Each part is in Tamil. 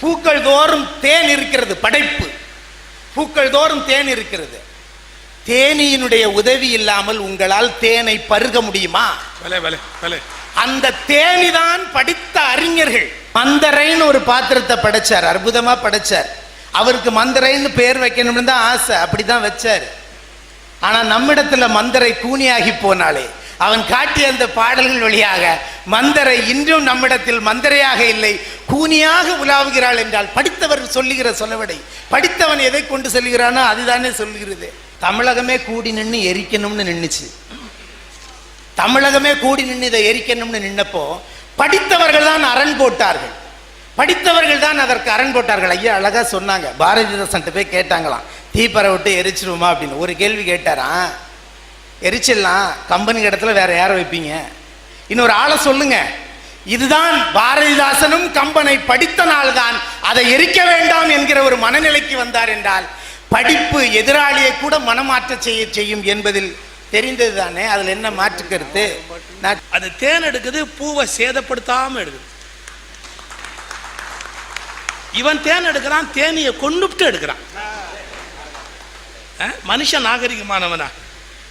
பூக்கள் தோறும் தேன் இருக்கிறது படைப்பு. பூக்கள் தோறும் தேன் இருக்கிறது. தேனியினுடைய உதவி இல்லாமல் உங்களால் தேனை பருக முடியுமா? அந்த தேனிதான் படித்த அறிஞர்கள். மந்தரைன்னு ஒரு பாத்திரத்தை படைச்சார் அற்புதமா படைச்சார். அவருக்கு மந்தரைன்னு பேர் வைக்கணும்னு தான் ஆசை அப்படிதான் வச்சார். ஆனா நம்மிடத்துல மந்தரை கூனியாகி போனாலே அவன் காட்டிய அந்த பாடல்கள் வழியாக மந்தரை இன்றும் நம்மிடத்தில் மந்தரையாக இல்லை. கூனியாக உலாவுகிறாள் என்றால் படித்தவர் சொல்லுகிற சொலவடை. படித்தவன் எதை கொண்டு செல்கிறானோ அதுதானே சொல்லுகிறது தமிழகமே கூடி நின்று எரிக்கணும்னு நின்னுச்சு. தமிழகமே கூடி நின்று இதை எரிக்கணும்னு நின்னப்போ படித்தவர்கள் தான் அரண் போட்டார்கள். படித்தவர்கள் தான் அதற்கு அரண் போட்டார்கள். ஐயா அழகா சொன்னாங்க. பாரதிதாசன் போய் கேட்டாங்களாம். தீப்பறை விட்டு எரிச்சிருவோமா? அப்படின்னு. ஒரு கேள்வி கேட்டாராம். எரிச்சிடலாம் கம்பெனி இடத்துல வேற யாரை வைப்பீங்க? இன்னொரு ஆளை சொல்லுங்க. இதுதான் பாரதிதாசனும் கம்பனை படித்த நாள்தான். அதை எரிக்க வேண்டாம் என்கிற ஒரு மனநிலைக்கு வந்தார் என்றால் படிப்பு எதிராளியை கூட மனமாற்ற செய்ய செய்யும் என்பதில் தெரிந்தது தானே அதுல என்ன மாற்று கருத்து? அது தேன் எடுக்குது பூவை சேதப்படுத்தாம எடுக்குது. இவன் தேன் எடுக்கிறான் தேனியை கொண்டுட்டு எடுக்கிறான். மனுஷன் நாகரிகமானவனா?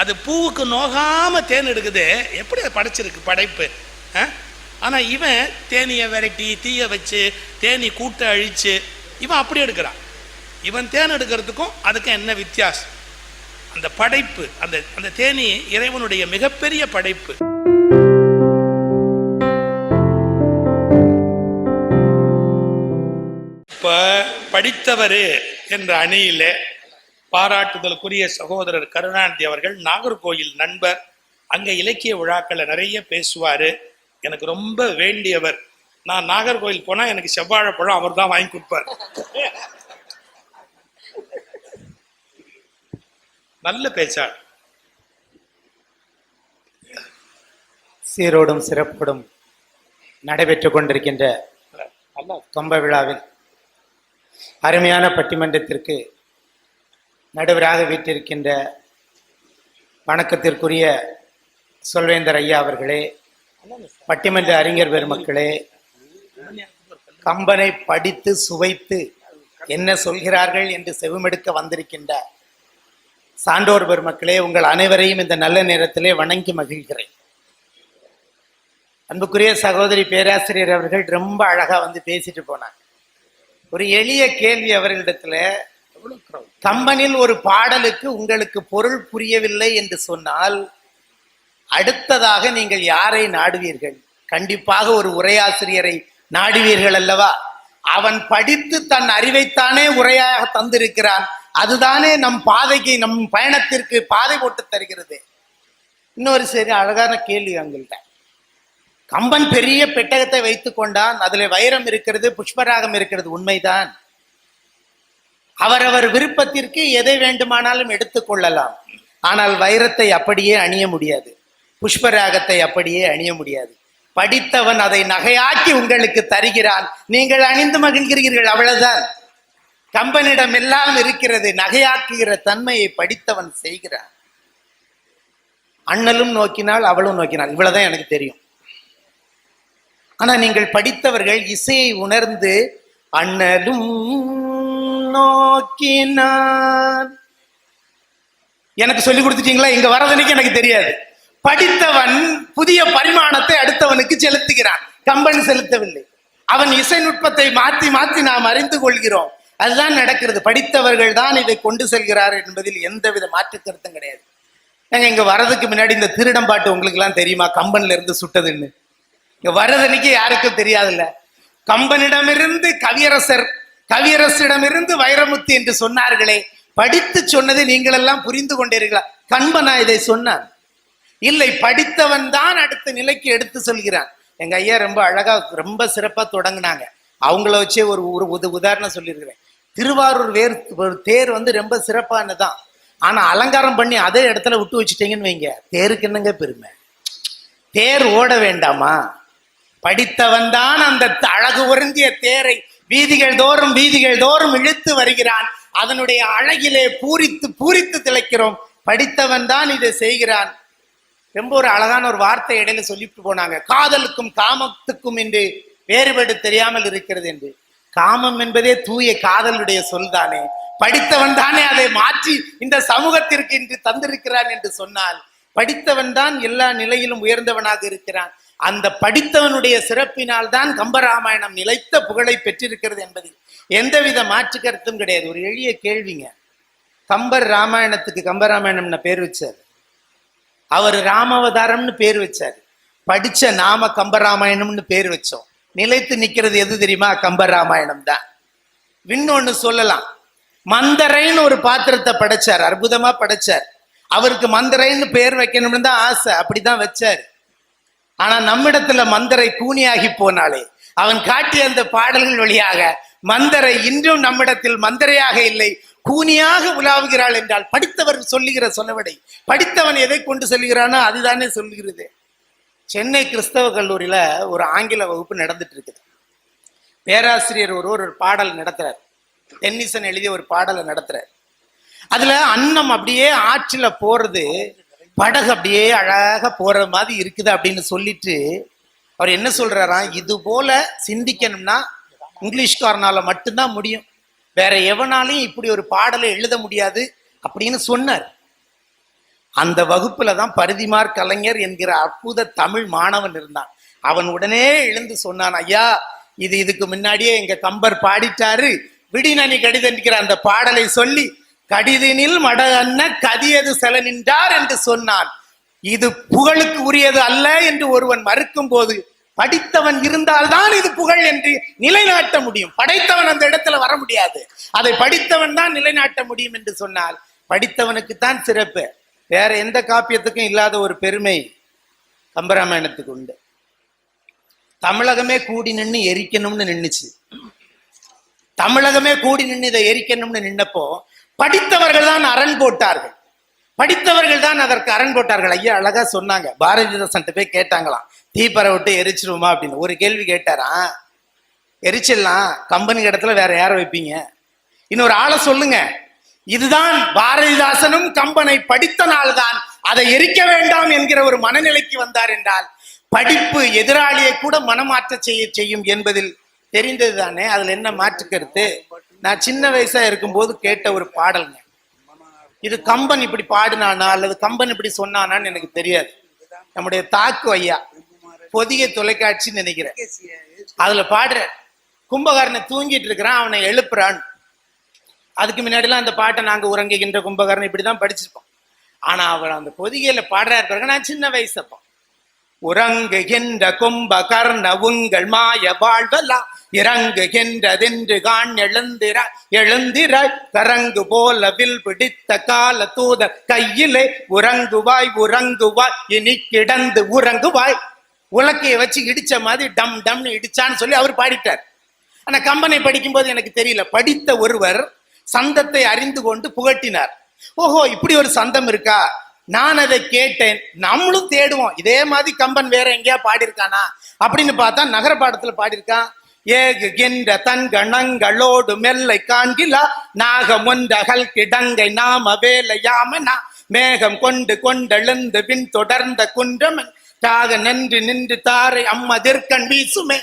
அது பூவுக்கு நோகாம தேன் எடுக்குது. எப்படி அது படைச்சிருக்கு? படைப்பு. ஆனால் இவன் தேனியை விரட்டி தீயை வச்சு தேனி கூட்ட அழிச்சு இவன் அப்படி எடுக்கிறான். இவன் தேன் எடுக்கிறதுக்கும் அதுக்கும் என்ன வித்தியாசம்? அந்த படைப்பு அந்த அந்த தேனி இறைவனுடைய மிகப்பெரிய படைப்பு. இப்ப படித்தவர் என்ற அணியிலே பாராட்டுதலுக்குரிய சகோதரர் கருணாநிதி அவர்கள் நாகர்கோயில் நண்பர் அங்க இலக்கிய விழாக்கள்ல நிறைய பேசுவாரு. எனக்கு ரொம்ப வேண்டியவர். நான் நாகர்கோயில் போனா எனக்கு செவ்வாழைப்பழம் அவர் தான் வாங்கி கொடுப்பார். நல்ல பேச்சாளர். சீரோடும் சிறப்போடும் நடைபெற்றுக் கொண்டிருக்கின்ற கம்ப விழாவில் அருமையான பட்டிமன்றத்திற்கு நடுவராக வீட்டிருக்கின்ற வணக்கத்திற்குரிய சொல்வேந்தர் ஐயா அவர்களே பட்டிமன்ற அறிஞர் பெருமக்களே கம்பனை படித்து சுவைத்து என்ன சொல்கிறார்கள் என்று செவிமெடுக்க வந்திருக்கின்ற சான்றோர் பெருமக்களே உங்கள் அனைவரையும் இந்த நல்ல நேரத்திலே வணங்கி மகிழ்கிறேன். அன்புக்குரிய சகோதரி பேராசிரியர் அவர்கள் ரொம்ப அழகா வந்து பேசிட்டு போனாங்க. ஒரு எளிய கேள்வி அவர்களிடத்துல கம்பனில் ஒரு பாடலுக்கு உங்களுக்கு பொருள் புரியவில்லை என்று சொன்னால் அடுத்ததாக நீங்கள் யாரை நாடுவீர்கள்? கண்டிப்பாக ஒரு உரையாசிரியரை நாடுவீர்கள் அல்லவா? அவன் படித்து தன் அறிவைத்தானே உரையாக தந்திருக்கிறான். அதுதானே நம் பாதைக்கு நம் பயணத்திற்கு பாதை போட்டு தருகிறது. இன்னொரு சரி அழகான கேள்வி அவங்கள்ட்ட கம்பன் பெரிய பெட்டகத்தை வைத்துக் கொண்டான். அதில் வைரம் இருக்கிறது புஷ்பராகம் இருக்கிறது. உண்மைதான். அவரவர் விருப்பத்திற்கு எதை வேண்டுமானாலும் எடுத்துக்கொள்ளலாம் ஆனால் வைரத்தை அப்படியே அணிய முடியாது. புஷ்பராகத்தை அப்படியே அணிய முடியாது. படித்தவன் அதை நகையாக்கி உங்களுக்கு தருகிறான். நீங்கள் அணிந்து மகிழ்கிறீர்கள் அவ்வளவுதான். கம்பனிடம் எல்லாம் இருக்கிறது நகையாக்குகிற தன்மையை படித்தவன் செய்கிறான். அண்ணலும் நோக்கினால் அவளும் நோக்கினாள் இவ்வளவுதான் எனக்கு தெரியும். ஆனா நீங்கள் படித்தவர்கள் இசையை உணர்ந்து அண்ணலும் நோக்கினான். எனக்கு சொல்லி கொடுத்துட்டீங்களா? இங்க வரதனைக்கு எனக்கு தெரியாது. படித்தவன் புதிய பரிமாணத்தை அடுத்தவனுக்கு செலுத்துகிறான். கம்பன் செலுத்தவில்லை. அவன் இசை நுட்பத்தை மாற்றி மாற்றி நாம் அறிந்து கொள்கிறோம். அதுதான் நடக்கிறது. படித்தவர்கள் தான் இதை கொண்டு செல்கிறார் என்பதில் எந்தவித மாற்று கருத்தும் கிடையாது. ஏங்க இங்க வரதுக்கு முன்னாடி இந்த திருடம் பாட்டு உங்களுக்கு எல்லாம் தெரியுமா? கம்பன்ல இருந்து சுட்டதுன்னு. இங்க வர்றதன்னைக்கு யாருக்கும் தெரியாதுல்ல. கம்பனிடமிருந்து கவியரசர் கவியரசிடமிருந்து வைரமுத்து என்று சொன்னார்களே படித்து சொன்னதை நீங்கள் எல்லாம் புரிந்து கொண்டீர்களா? கண்பனா இதை சொன்னான் இல்லை படித்தவன் தான் அடுத்த நிலைக்கு எடுத்து சொல்கிறான். எங்க ஐயா ரொம்ப அழகா ரொம்ப சிறப்பா தொடங்குனாங்க. அவங்கள வச்சே ஒரு ஒரு உத- உதாரணம் சொல்லியிருக்கிறேன். திருவாரூர் வேர் ஒரு தேர் வந்து ரொம்ப சிறப்பானதான் ஆனா அலங்காரம் பண்ணி அதே இடத்துல விட்டு வச்சுட்டீங்கன்னு வைங்க. தேருக்கு என்னங்க பெருமை? தேர் ஓட வேண்டாமா? படித்தவன் தான் அந்த த- அழகு உறிஞ்சிய தேரை வீதிகள் தோறும் வீதிகள் தோறும் இழுத்து வருகிறான். அதனுடைய அழகிலே பூரித்து பூரித்து திளைக்கிறோம். படித்தவன் தான் இதை செய்கிறான். ரொம்ப ஒரு அழகான ஒரு வார்த்தை இடையில சொல்லிட்டு போனாங்க. காதலுக்கும் காமத்துக்கும் என்று வேறுபாடு தெரியாமல் இருக்கிறது என்று. காமம் என்பதே தூய காதலுடைய சொல்தானே படித்தவன் தானே அதை மாற்றி இந்த சமூகத்திற்கு இன்று தந்திருக்கிறான் என்று சொன்னால் படித்தவன் தான் எல்லா நிலையிலும் உயர்ந்தவனாக இருக்கிறான். அந்த படித்தவனுடைய சிறப்பினால் தான் கம்பராமாயணம் நிலைத்த புகழை பெற்றிருக்கிறது என்பதில் எந்தவித மாற்று கருத்தும் கிடையாது. ஒரு எளிய கேள்விங்க. கம்பர் ராமாயணத்துக்கு கம்பராமாயணம்னு பேர் வச்சார். அவர் ராமாவதாரம்னு பேர் வச்சார். படிச்ச நாம கம்பராமாயணம்னு பேர் வச்சோம். நிலைத்து நிக்கிறது எது தெரியுமா? கம்பராமாயணம் தான். இன்னொன்னு சொல்லலாம். மந்தரைன்னு ஒரு பாத்திரத்தை படைச்சார். அற்புதமா படைச்சார். அவருக்கு மந்தரைன்னு பேர் வைக்கணும்னு தான் ஆசை. அப்படிதான் வச்சார். ஆனா நம்மிடத்துல மந்தரை கூனியாகி போனாலே அவன் காட்டிய அந்த பாடல்கள் வழியாக மந்தரை இன்றும் நம்மிடத்தில் மந்தரையாக இல்லை. கூனியாக உலாவுகிறாள் என்றால் படித்தவர் சொல்லுகிற சொல்லவடை படித்தவன் எதை கொண்டு செல்கிறானோ அதுதானே சொல்லுகிறது. சென்னை கிறிஸ்தவ கல்லூரியில ஒரு ஆங்கில வகுப்பு நடந்துட்டு இருக்குது பேராசிரியர் ஒருவர் ஒரு பாடல் நடத்துறார். டென்னிசன் எழுதிய ஒரு பாடலை நடத்துறார். அதுல அன்னம் அப்படியே ஆற்றில போறது படகு அப்படியே அழகாக போகிற மாதிரி இருக்குது அப்படின்னு சொல்லிட்டு அவர் என்ன சொல்கிறாராம் இது போல சிந்திக்கணும்னா இங்கிலீஷ்காரனால் மட்டும்தான் முடியும். வேற எவனாலையும் இப்படி ஒரு பாடலை எழுத முடியாது அப்படின்னு சொன்னார். அந்த வகுப்புல தான் பரிதிமார் கலைஞர் என்கிற அற்புத தமிழ் மாணவன் இருந்தான். அவன் உடனே எழுந்து சொன்னான் ஐயா இது இதுக்கு முன்னாடியே எங்க கம்பர் பாடிட்டாரு. விடினணி கடிதன்கிற அந்த பாடலை சொல்லி கடிதினில் மட அன்ன கதியது செல நின்றார் என்று சொன்னான். இது புகழுக்கு உரியது அல்ல என்று ஒருவன் மறுக்கும் போது படித்தவன் இருந்தால்தான் இது புகழ் என்று நிலைநாட்ட முடியும். படைத்தவன் அந்த இடத்துல வர முடியாது. அதை படித்தவன் தான் நிலைநாட்ட முடியும் என்று சொன்னால் படித்தவனுக்குத்தான் சிறப்பு. வேற எந்த காப்பியத்துக்கும் இல்லாத ஒரு பெருமை கம்பராமாயணத்துக்கு உண்டு. தமிழகமே கூடி நின்று எரிக்கணும்னு நின்னுச்சு. தமிழகமே கூடி நின்று இதை எரிக்கணும்னு நின்னப்போ படித்தவர்கள் தான் அரண் போட்டார்கள். படித்தவர்கள் தான் அதற்கு அரண் போட்டார்கள். ஐயா அழகா சொன்னாங்க. பாரதிதாசன்ட்ட போய் கேட்டாங்களாம். தீப்பறை விட்டு எரிச்சிருவோமா? அப்படின்னு. ஒரு கேள்வி கேட்டாரா? எரிச்சிடலாம். கம்பெனி இடத்துல வேற யாரை வைப்பீங்க? இன்னொரு ஆளை சொல்லுங்க. இதுதான் பாரதிதாசனும் கம்பனை படித்த நாள்தான். அதை எரிக்க வேண்டாம் என்கிற ஒரு மனநிலைக்கு வந்தார் என்றால் படிப்பு எதிராளியை கூட மனமாற்ற செய்ய செய்யும் என்பதில் தெரிந்தது தானே அதுல என்ன மாற்று கருத்து? நான் சின்ன வயசா இருக்கும்போது கேட்ட ஒரு பாடல்ங்க. இது கம்பன் இப்படி பாடினானா அல்லது கம்பன் இப்படி சொன்னானான்னு எனக்கு தெரியாது. நம்முடைய தாக்கு ஐயா பொதிய தொலைக்காட்சின்னு நினைக்கிறேன். அதுல பாடுற கும்பகாரனை தூங்கிட்டு இருக்கிறான் அவனை எழுப்புறான். அதுக்கு முன்னாடிலாம் அந்த பாட்டை நாங்க உறங்குகின்ற கும்பகாரன் இப்படிதான் படிச்சிருப்போம். ஆனா அவர் அந்த பொதிகையில பாடுறாரு பிறகு நான் சின்ன வயசப்போ உறங்குகின்ற கும்பகர்ண உங்கள் மாய வாழ்வலா இறங்குகின்றதென்று காண் எழுந்திர எழுந்திர கரங்கு போல வில் பிடித்த கால தூதர் கையிலே உறங்குவாய் உறங்குவாய் இனி கிடந்து உறங்குவாய். உலக்கையை வச்சு இடிச்ச மாதிரி டம் டம்னு இடிச்சான்னு சொல்லி அவர் பாடிட்டார். ஆனா கம்பனை படிக்கும்போது எனக்கு தெரியல. படித்த ஒருவர் சந்தத்தை அறிந்து கொண்டு புகட்டினார். ஓஹோ இப்படி ஒரு சந்தம் இருக்கா? நான் அதை கேட்டேன். நம்மளும் தேடுவோம். இதே மாதிரி கம்பன் வேற எங்கேயா பாடியிருக்கானா? அப்படின்னு பார்த்தா நகர பாடத்துல பாடியிருக்கான் ஏகுகின்ற தங்கணங்களோடு மெல்லை காண்கிலா நாகம் ஒன்றகல் கிடங்கை நாம வேலையாமனா மேகம் கொண்டு கொண்டெழுந்து பின் தொடர்ந்த குன்றமன் தாக நின்று நின்று தாரை அம்மதிர்கண் வீசுமே.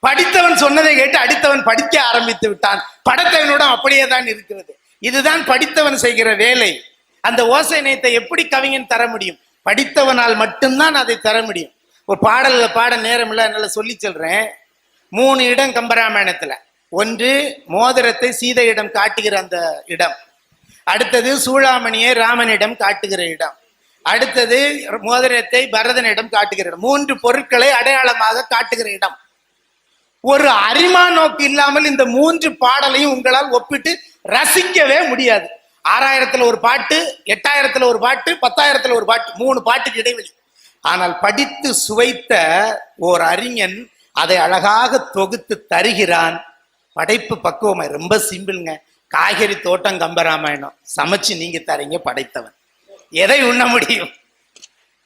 படித்தவன் சொன்னதை கேட்டு அடுத்தவன் படிக்க ஆரம்பித்து விட்டான். படத்தவனோட அப்படியே தான் இருக்கிறது. இதுதான் படித்தவன் செய்கிற வேலை. அந்த ஓசை நேயத்தை எப்படி கவிஞன் தர முடியும்? படித்தவனால் மட்டும்தான் அதை தர முடியும். ஒரு பாடலில் பாட நேரம் இல்லை என்னால சொல்லி சொல்றேன். மூணு இடம் கம்பராமாயணத்துல. ஒன்று மோதிரத்தை சீதையிடம் காட்டுகிற அந்த இடம். அடுத்தது சூளாமணியை ராமனிடம் காட்டுகிற இடம். அடுத்தது மோதிரத்தை பரதனிடம் காட்டுகிற இடம். மூன்று பொருட்களை அடையாளமாக காட்டுகிற இடம். ஒரு அரிமா நோக்கு இல்லாமல் இந்த மூன்று பாடலையும் உங்களால் ஒப்பிட்டு ரசிக்கவே முடியாது. ஆறாயிரத்துல ஒரு பாட்டு எட்டாயிரத்துல ஒரு பாட்டு பத்தாயிரத்துல ஒரு பாட்டு மூணு பாட்டுக்கு இடைவெளி. ஆனால் படித்து சுவைத்த ஓர் அறிஞன் அதை அழகாக தொகுத்து தருகிறான். படைப்பு பக்குவம் ரொம்ப சிம்பிள்ங்க. காய்கறி தோட்டம் கம்பராமாயணம். சமைச்சு நீங்க தரீங்க படைத்தவன். எதை உண்ண முடியும்?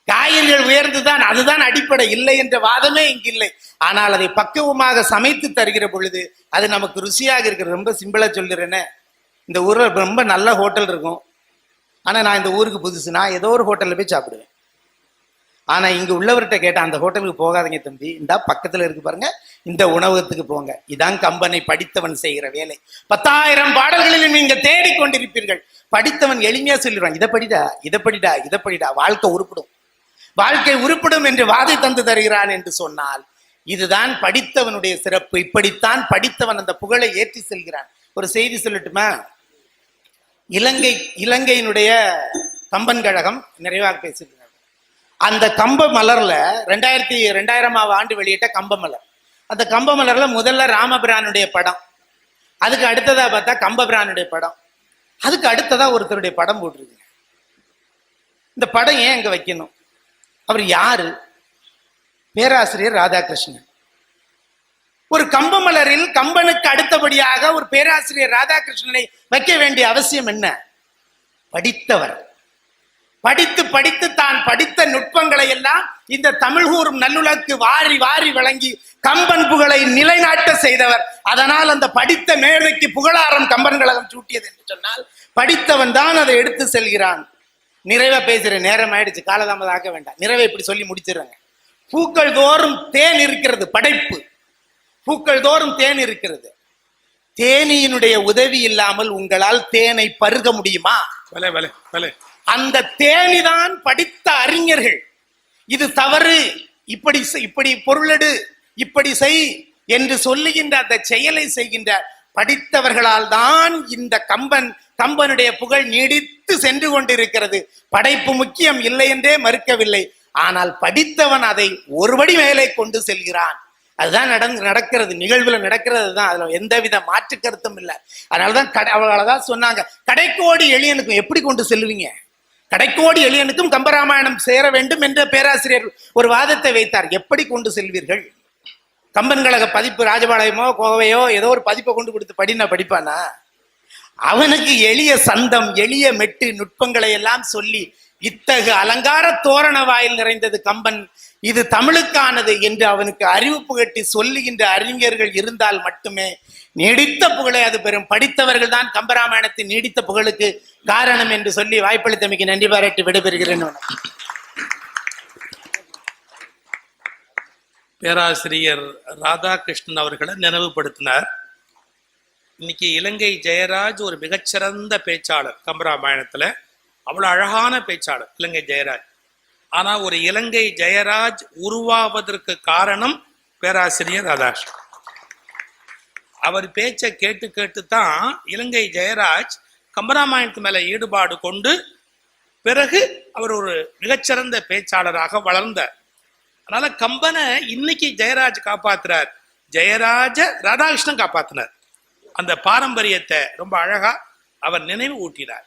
காய்கறிகள் உயர்ந்துதான் அதுதான் அடிப்படை. இல்லை என்ற வாதமே இங்கு இல்லை ஆனால் அதை பக்குவமாக சமைத்து தருகிற பொழுது அது நமக்கு ருசியாக இருக்கிறது. ரொம்ப சிம்பிளா சொல்லுறேன்னு இந்த ஊர்ல ரொம்ப நல்ல ஹோட்டல் இருக்கும். ஆனா நான் இந்த ஊருக்கு புதுசு. நான் ஏதோ ஒரு ஹோட்டல்ல போய் சாப்பிடுவேன். ஆனா இங்க உள்ளவர்கிட்ட கேட்டால் அந்த ஹோட்டலுக்கு போகாதீங்க தம்பி. இந்த பக்கத்துல இருக்கு பாருங்க. இந்த உணவகத்துக்கு போங்க. இதான் கம்பனை படித்தவன் செய்கிற வேலை. பத்தாயிரம் பாடல்களிலும் நீங்க தேடிக்கொண்டிருப்பீர்கள் படித்தவன் எளிமையாக சொல்லிடுவான் இதை படிடா இதை படிடா இதை படிடா. வாழ்க்கை உருப்பிடும். வாழ்க்கை உருப்பிடும் என்று வாதை தந்து தருகிறான் என்று சொன்னால் இதுதான் படித்தவனுடைய சிறப்பு. இப்படித்தான் படித்தவன் அந்த புகழை ஏற்றி செல்கிறான். ஒரு செய்தி சொல்லட்டுமா? இலங்கை இலங்கையினுடைய கம்பன் கழகம் நிறைவாக பேசியிருக்கிறார். அந்த கம்ப மலர்ல ரெண்டாயிரத்தி ரெண்டாயிரமாவது ஆண்டு வெளியிட்ட கம்ப மலர். அந்த கம்ப மலர்ல முதல்ல ராமபிரானுடைய படம். அதுக்கு அடுத்ததா பார்த்தா கம்பபிரானுடைய படம். அதுக்கு அடுத்ததா ஒருத்தருடைய படம் போட்டிருக்குங்க. இந்த படம் ஏன் அங்க வைக்கணும்? அவர் யாரு? பேராசிரியர் ராதாகிருஷ்ணன். ஒரு கம்பமலரில் கம்பனுக்கு அடுத்தபடியாக ஒரு பேராசிரியர் ராதாகிருஷ்ணனை வைக்க வேண்டிய அவசியம் என்ன? படித்தவர். படித்து படித்து தான் படித்த நுட்பங்களை எல்லாம் இந்த தமிழ் கூறும் நல்லுலக்கு வாரி வாரி வழங்கி கம்பன் புகழை நிலைநாட்ட செய்தவர். அதனால் அந்த படித்த மேதைக்கு புகழாரம் கம்பன் கழகம் சூட்டியது என்று சொன்னால் படித்தவன் தான் அதை எடுத்து செல்கிறான். நிறைவா பேசுற நேரம் ஆயிடுச்சு காலதாமதம் ஆக்க வேண்டாம். நிறைவை இப்படி சொல்லி முடிச்சிடுறாங்க. பூக்கள் தோறும் தேன் இருக்கிறது படைப்பு. பூக்கள் தோறும் தேன் இருக்கிறது. தேனியினுடைய உதவி இல்லாமல் உங்களால் தேனை பருக முடியுமா? அந்த தேனிதான் படித்த அறிஞர்கள். இது தவறு. இப்படி இப்படி பொருளெடு இப்படி செய் என்று சொல்லுகின்ற அந்த செயலை செய்கின்ற படித்தவர்களால் தான் இந்த கம்பன் கம்பனுடைய புகழ் நீடித்து சென்று கொண்டிருக்கிறது. படைப்பு முக்கியம் இல்லை என்றே மறுக்கவில்லை. ஆனால் படித்தவன் அதை ஒருபடி மேலே கொண்டு செல்கிறான். அதுதான் நடந்து நடக்கிறது நிகழ்வுல நடக்கிறது தான் அதுல எந்தவித மாற்று கருத்தும் இல்லை. அதனாலதான் கடை அவங்களதான் சொன்னாங்க கடைக்கோடி எளியனுக்கும் எப்படி கொண்டு செல்வீங்க? கடைக்கோடி எளியனுக்கும் கம்பராமாயணம் சேர வேண்டும் என்ற பேராசிரியர் ஒரு வாதத்தை வைத்தார். எப்படி கொண்டு செல்வீர்கள்? கம்பன் கழக பதிப்பு ராஜபாளையமோ கோவையோ ஏதோ ஒரு பதிப்பை கொண்டு கொடுத்து படினா படிப்பானா? அவனுக்கு எளிய சந்தம் எளிய மெட்டு நுட்பங்களை எல்லாம் சொல்லி இத்தகு அலங்கார தோரண வாயில் நிறைந்தது கம்பன். இது தமிழுக்கானது என்று அவனுக்கு அறிவு புகட்டி சொல்லுகின்ற அறிஞர்கள் இருந்தால் மட்டுமே நீடித்த புகழை அது பெறும். படித்தவர்கள் தான் கம்பராமாயணத்தின் நீடித்த புகழுக்கு காரணம் என்று சொல்லி வாய்ப்பளித்தமைக்கு நன்றி பாராட்டி விடைபெறுகிறேன். பேராசிரியர் ராதாகிருஷ்ணன் அவர்களை நினைவுபடுத்தினார். இன்னைக்கு இலங்கை ஜெயராஜ் ஒரு மிகச்சிறந்த பேச்சாளர் கம்பராமாயணத்துல. அவ்வளவு அழகான பேச்சாளர் இலங்கை ஜெயராஜ். ஆனா ஒரு இலங்கை ஜெயராஜ் உருவாவதற்கு காரணம் பேராசிரியர் ராதாகிருஷ்ணன் அவர் பேச்சை கேட்டு கேட்டு தான் இலங்கை ஜெயராஜ் கம்பராமாயணத்து மேல ஈடுபாடு கொண்டு பிறகு அவர் ஒரு மிகச்சிறந்த பேச்சாளராக வளர்ந்தார். அதனால கம்பனை இன்னைக்கு ஜெயராஜ் காப்பாத்துறார். ஜெயராஜ ராதாகிருஷ்ணன் காப்பாத்தினார். அந்த பாரம்பரியத்தை ரொம்ப அழகா அவர் நினைவு ஊட்டினார்.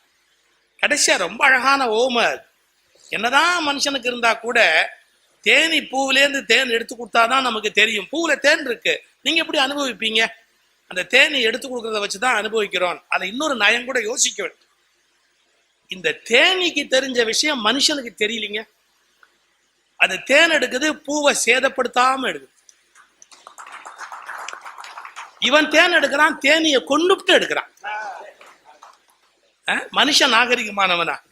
கடைசியா ரொம்ப அழகான ஓம என்னதான் மனுஷனுக்கு இருந்தா கூட தேனி பூவிலேருந்து தேன் எடுத்து கொடுத்தாதான் நமக்கு தெரியும். பூவுல தேன் இருக்கு. நீங்க எப்படி அனுபவிப்பீங்க? அந்த தேனி எடுத்து கொடுக்கறத வச்சுதான் அனுபவிக்கிறோம். அதை இன்னொரு நயம் கூட யோசிக்க வேண்டும். இந்த தேனிக்கு தெரிஞ்ச விஷயம் மனுஷனுக்கு தெரியலீங்க. அது தேன் எடுக்குது பூவை சேதப்படுத்தாம எடுக்குது. இவன் தேன் எடுக்கிறான் தேனியை கொண்டுட்டு எடுக்கிறான். மனுஷன் நாகரிகமானவனா.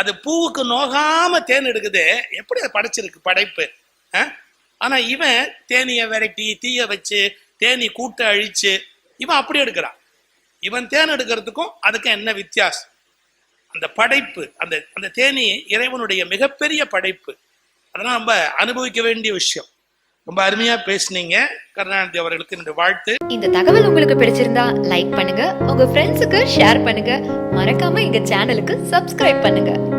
அது பூவுக்கு நோகாம தேன் எடுக்குது எப்படி அது படைச்சிருக்கு படைப்பு? ஆனா இவன் தேனியை விரட்டி தீய வச்சு தேனி கூட்ட அழிச்சு இவன் அப்படி எடுக்கிறான். இவன் தேன் எடுக்கிறதுக்கும் அதுக்கும் என்ன வித்தியாசம்? அந்த படைப்பு அந்த அந்த தேனி இறைவனுடைய மிகப்பெரிய படைப்பு. அதெல்லாம் நம்ம அனுபவிக்க வேண்டிய விஷயம். ரொம்ப அருமையா பேசுனீங்க. கருணாநிதி அவர்களுக்கு இந்த வாழ்த்து. இந்த தகவல் உங்களுக்கு பிடிச்சிருந்தா லைக் பண்ணுங்க. உங்க ஃப்ரெண்ட்ஸுக்கு ஷேர் பண்ணுங்க. மறக்காம எங்க சேனலுக்கு சப்ஸ்கிரைப் பண்ணுங்க.